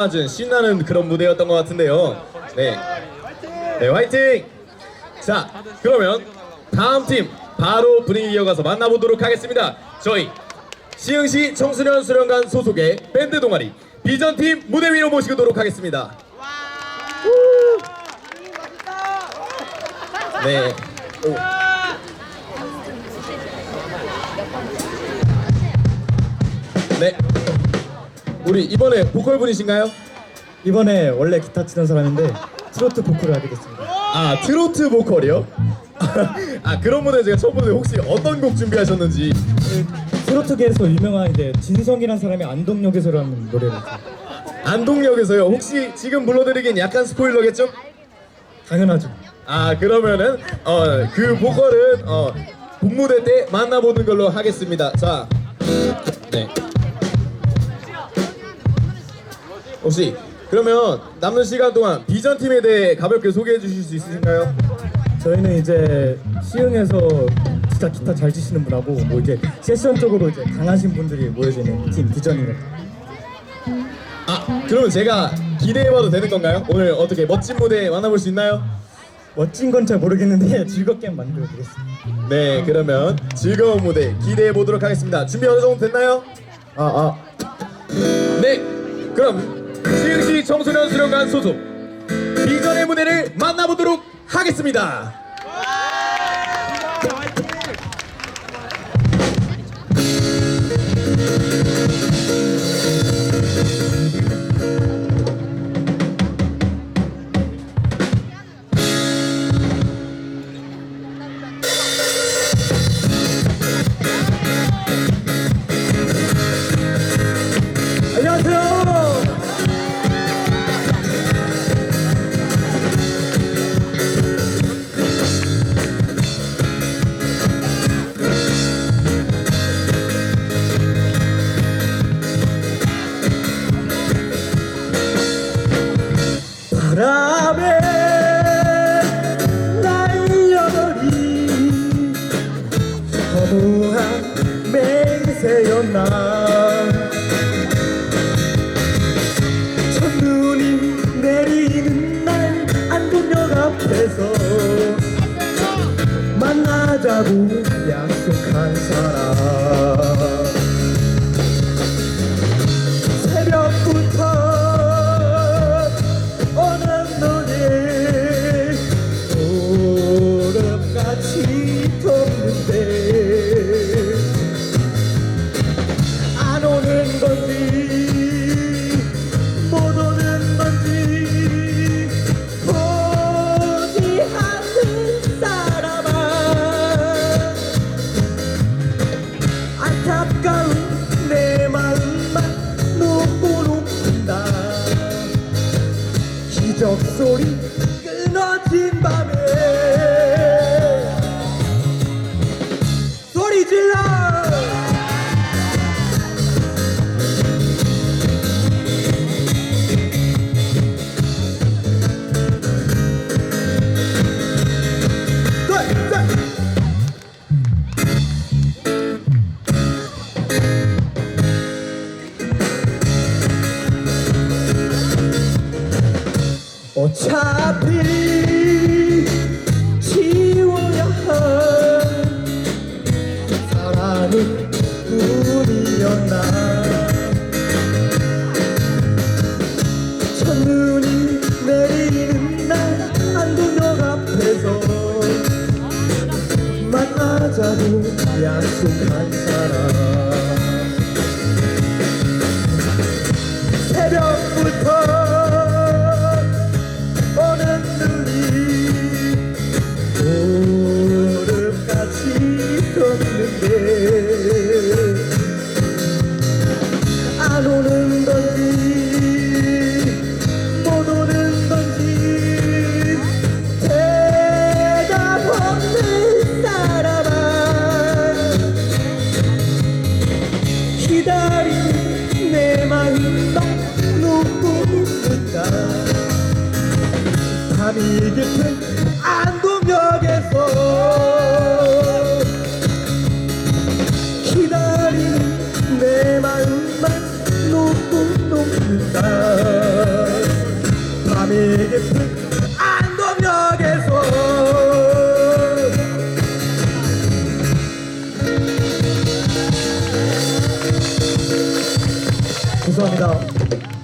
아주 신나는 그런 무대였던 것 같은데요. 네, 네 화이팅! 자, 그러면 다음 팀 바로 분위기 이어가서 만나보도록 하겠습니다. 저희 시흥시 청소년 수련관 소속의 밴드 동아리 비전 팀 무대 위로 모시도록 하겠습니다. 우! 네. 오. 네. 우리 이번에 보컬 분이신가요? 이번에 원래 기타 치던 사람인데 트로트 보컬을 하게 됐습니다. 아 트로트 보컬이요? 아 그런 분들 제가 처음 보는데 혹시 어떤 곡 준비하셨는지 트로트계에서 유명한 이제 진성이라는 사람이 안동역에서라는 노래를 했어요. 안동역에서요 혹시 지금 불러드리긴 약간 스포일러겠죠? 당연하죠. 아 그러면은 어 그 보컬은 어 본무대 때 만나보는 걸로 하겠습니다 자 네. 혹시 그러면 남는 시간 동안 비전 팀에 대해 가볍게 소개해 주실 수 있으신가요? 저희는 이제 시흥에서 진짜 기타 잘 치시는 분하고 뭐 이제 세션적으로 이제 강하신 분들이 모여지는 팀 비전입니다. 아 그러면 제가 기대해봐도 되는 건가요? 오늘 어떻게 멋진 무대 만나볼 수 있나요? 멋진 건 잘 모르겠는데 즐겁게 만들어 드리겠습니다. 네 그러면 즐거운 무대 기대해 보도록 하겠습니다 준비 어느 정도 됐나요? 아 아. 네 그럼 시흥시 청소년 수련관 소속. 비전의 무대를 만나보도록 하겠습니다 만 어 기다리는 내 마음만 녹고 녹는다. 밤이 깊은 감사합니다.